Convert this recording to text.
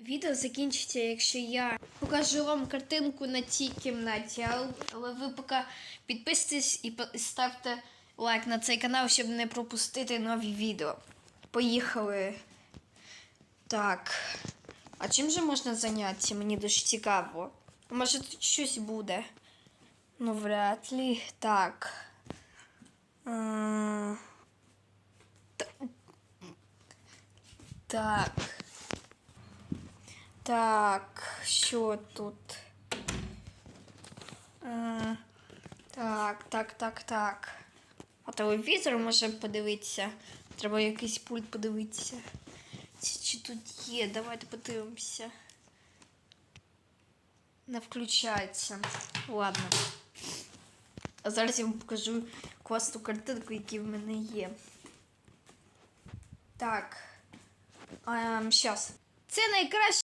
Відео закінчиться, якщо я покажу вам картинку на цій кімнаті. Але ви поки підписуйтесь і ставте лайк на цей канал, щоб не пропустити нові відео. Поїхали. Так. А чим же можна зайнятися? Мені дуже цікаво. Може тут щось буде? Ну, вряд ли. Так. Так. Так, що тут? Е, так, так, так, так. А телевізор може подивитися. Треба якийсь пульт подивитися. Чи, чи тут є? Давайте подивимося. Не включається. Ладно. А зараз я вам покажу класну картинку, які в мене є. Так. Ем, щас. Це найкраще.